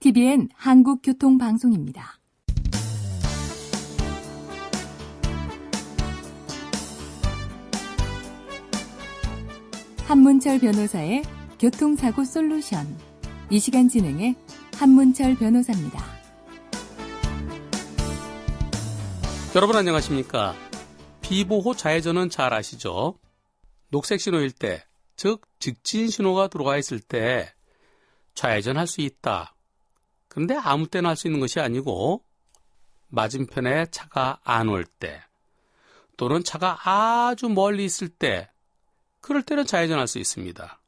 TBN 한국교통방송입니다. 한문철 변호사의 교통사고 솔루션. 이 시간 진행의 한문철 변호사입니다. 여러분 안녕하십니까? 비보호 좌회전은 잘 아시죠? 녹색 신호일 때, 즉 직진 신호가 들어와 있을 때 좌회전할 수 있다. 그런데 아무 때나 할 수 있는 것이 아니고 맞은편에 차가 안 올 때, 또는 차가 아주 멀리 있을 때, 그럴 때는 좌회전할 수 있습니다.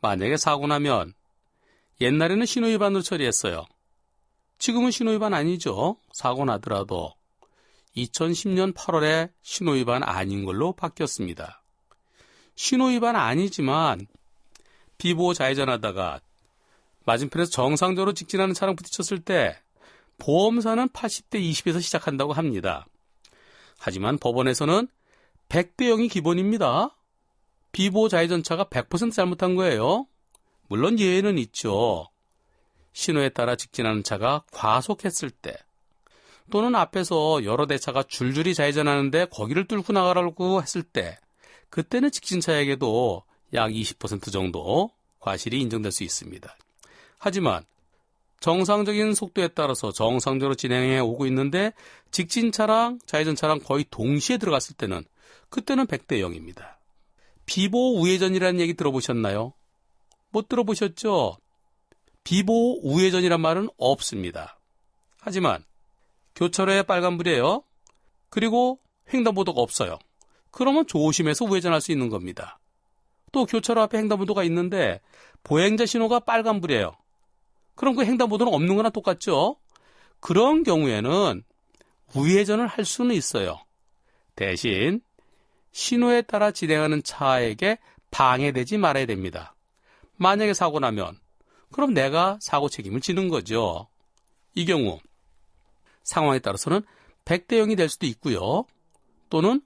만약에 사고 나면 옛날에는 신호위반으로 처리했어요. 지금은 신호위반 아니죠. 사고 나더라도 2010년 8월에 신호위반 아닌 걸로 바뀌었습니다. 신호위반 아니지만 비보호 좌회전하다가 맞은편에서 정상적으로 직진하는 차랑 부딪혔을 때 보험사는 80대 20에서 시작한다고 합니다. 하지만 법원에서는 100대 0이 기본입니다. 비보호 좌회전차가 100% 잘못한 거예요. 물론 예외는 있죠. 신호에 따라 직진하는 차가 과속했을 때 또는 앞에서 여러 대차가 줄줄이 좌회전하는데 거기를 뚫고 나가라고 했을 때 그때는 직진차에게도 약 20% 정도 과실이 인정될 수 있습니다. 하지만 정상적인 속도에 따라서 정상적으로 진행해 오고 있는데 직진 차랑 좌회전 차랑 거의 동시에 들어갔을 때는 그때는 100대 0입니다. 비보호 우회전이라는 얘기 들어보셨나요? 못 들어보셨죠? 비보호 우회전이란 말은 없습니다. 하지만 교차로에 빨간불이에요. 그리고 횡단보도가 없어요. 그러면 조심해서 우회전할 수 있는 겁니다. 또 교차로 앞에 횡단보도가 있는데 보행자 신호가 빨간불이에요. 그럼 그 횡단보도는 없는 거나 똑같죠? 그런 경우에는 우회전을 할 수는 있어요. 대신 신호에 따라 진행하는 차에게 방해되지 말아야 됩니다. 만약에 사고 나면 그럼 내가 사고 책임을 지는 거죠. 이 경우 상황에 따라서는 100대 0이 될 수도 있고요. 또는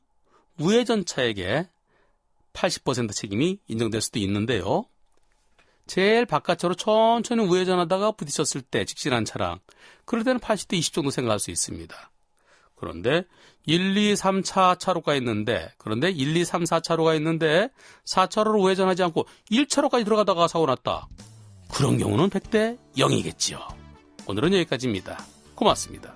우회전차에게 80% 책임이 인정될 수도 있는데요. 제일 바깥으로 천천히 우회전하다가 부딪혔을 때 직진한 차량 그럴 때는 80대 20 정도 생각할 수 있습니다. 그런데 1, 2, 3차 차로가 있는데 그런데 1, 2, 3, 4차로가 있는데 4차로로 우회전하지 않고 1차로까지 들어가다가 사고 났다. 그런 경우는 100대 0이겠지요. 오늘은 여기까지입니다. 고맙습니다.